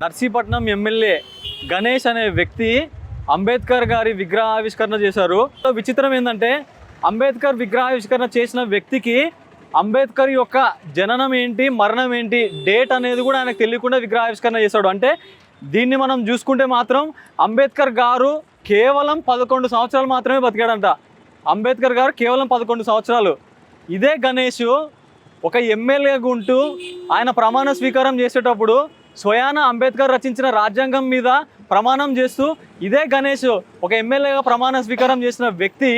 Narsipatnam MLA Ganesh అనే వ్యక్తి అంబేద్కర్ గారి విగ్రహ ఆవిష్కరణ చేశారు విచిత్రం ఏంటంటే అంబేద్కర్ విగ్రహ ఆవిష్కరణ చేసిన వ్యక్తికి అంబేద్కర్ యొక్క జననం ఏంటి మరణం ఏంటి డేట్ అనేది కూడా ఆయనకు తెలియకుండా విగ్రహ ఆవిష్కరణ చేశాడు. అంటే దీన్ని మనం చూసుకుంటే మాత్రం అంబేద్కర్ గారు కేవలం పదకొండు సంవత్సరాలు మాత్రమే బతికాడంట. అంబేద్కర్ గారు కేవలం పదకొండు సంవత్సరాలు. ఇదే గణేష్ ఒక ఎమ్మెల్యే ఉంటూ ఆయన ప్రమాణ స్వీకారం చేసేటప్పుడు స్వయాన అంబేద్కర్ రచించిన రాజ్యాంగం మీద ప్రమాణం చేస్తూ ఇదే గణేష్ ఒక ఎమ్మెల్యేగా ప్రమాణ స్వీకారం చేసిన వ్యక్తి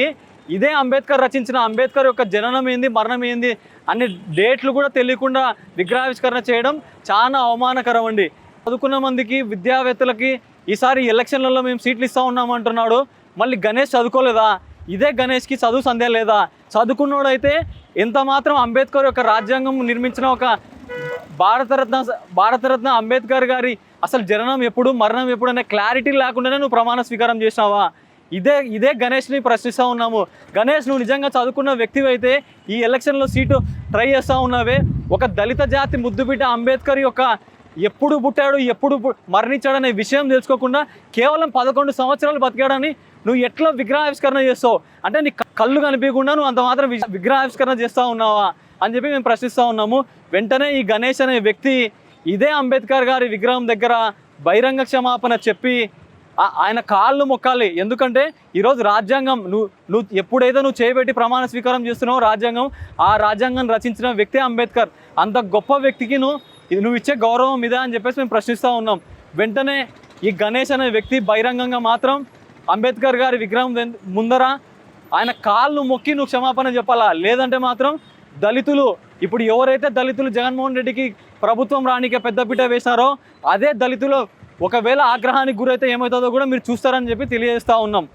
ఇదే అంబేద్కర్ రచించిన అంబేద్కర్ యొక్క జననం ఏంది మరణం ఏంది అన్ని డేట్లు కూడా తెలియకుండా విగ్రహావిష్కరణ చేయడం చాలా అవమానకరం అండి. చదువుకున్న మందికి విద్యావేత్తలకి ఈసారి ఎలక్షన్లలో మేము సీట్లు ఇస్తా ఉన్నాం అంటున్నాడు. మళ్ళీ గణేష్ చదువుకోలేదా? ఇదే గణేష్కి చదువు సందేహం లేదా? చదువుకున్నోడైతే ఎంత మాత్రం అంబేద్కర్ యొక్క రాజ్యాంగం నిర్మించిన ఒక భారతరత్న భారతరత్న అంబేద్కర్ గారి అసలు జననం ఎప్పుడు మరణం ఎప్పుడు అనే క్లారిటీ లేకుండానే నువ్వు ప్రమాణ స్వీకారం చేసినావా? ఇదే ఇదే గణేష్ని ప్రశ్నిస్తూ ఉన్నాము. గణేష్ నువ్వు నిజంగా చదువుకున్న వ్యక్తి అయితే ఈ ఎలక్షన్లో సీటు ట్రై చేస్తూ ఉన్నావే. ఒక దళిత జాతి ముద్దుబిడ్డ అంబేద్కర్ యొక్క ఎప్పుడు పుట్టాడు ఎప్పుడు మరణించాడనే మరణించాడు అనే విషయం తెలుసుకోకుండా కేవలం పదకొండు సంవత్సరాలు బతికాడని నువ్వు ఎట్లా విగ్రహావిష్కరణ చేస్తావు? అంటే నీ కళ్ళు కనిపించకుండా నువ్వు అంత మాత్రం విగ్రహావిష్కరణ చేస్తూ ఉన్నావా? అని చెప్పి మేము ప్రశ్నిస్తూ ఉన్నాము. వెంటనే ఈ గణేష్ అనే వ్యక్తి ఇదే అంబేద్కర్ గారి విగ్రహం దగ్గర బహిరంగ క్షమాపణ చెప్పి ఆయన కాళ్ళు మొక్కాలి. ఎందుకంటే ఈరోజు రాజ్యాంగం నువ్వు నువ్వు ఎప్పుడైతే నువ్వు చేయబెట్టి ప్రమాణ స్వీకారం చేస్తున్నావు రాజ్యాంగం ఆ రాజ్యాంగం రచించిన వ్యక్తి అంబేద్కర్. అంత గొప్ప వ్యక్తికి నువ్వు నువ్వు ఇచ్చే గౌరవం ఇదే అని చెప్పేసి మేము ప్రశ్నిస్తూ ఉన్నాం. వెంటనే ఈ గణేష్ అనే వ్యక్తి బహిరంగంగా మాత్రం అంబేద్కర్ గారి విగ్రహం ముందర ఆయన కాళ్ళు మొక్కి నువ్వు క్షమాపణ చెప్పాలా? లేదంటే మాత్రం దళితులు ఇప్పుడు ఎవరైతే దళితులు జగన్మోహన్ రెడ్డికి ప్రభుత్వం రానికే పెద్దపీట వేశారో అదే దళితులు ఒకవేళ ఆగ్రహానికి గురైతే ఏమవుతుందో కూడా మీరు చూస్తారని చెప్పి తెలియజేస్తూ ఉన్నాం.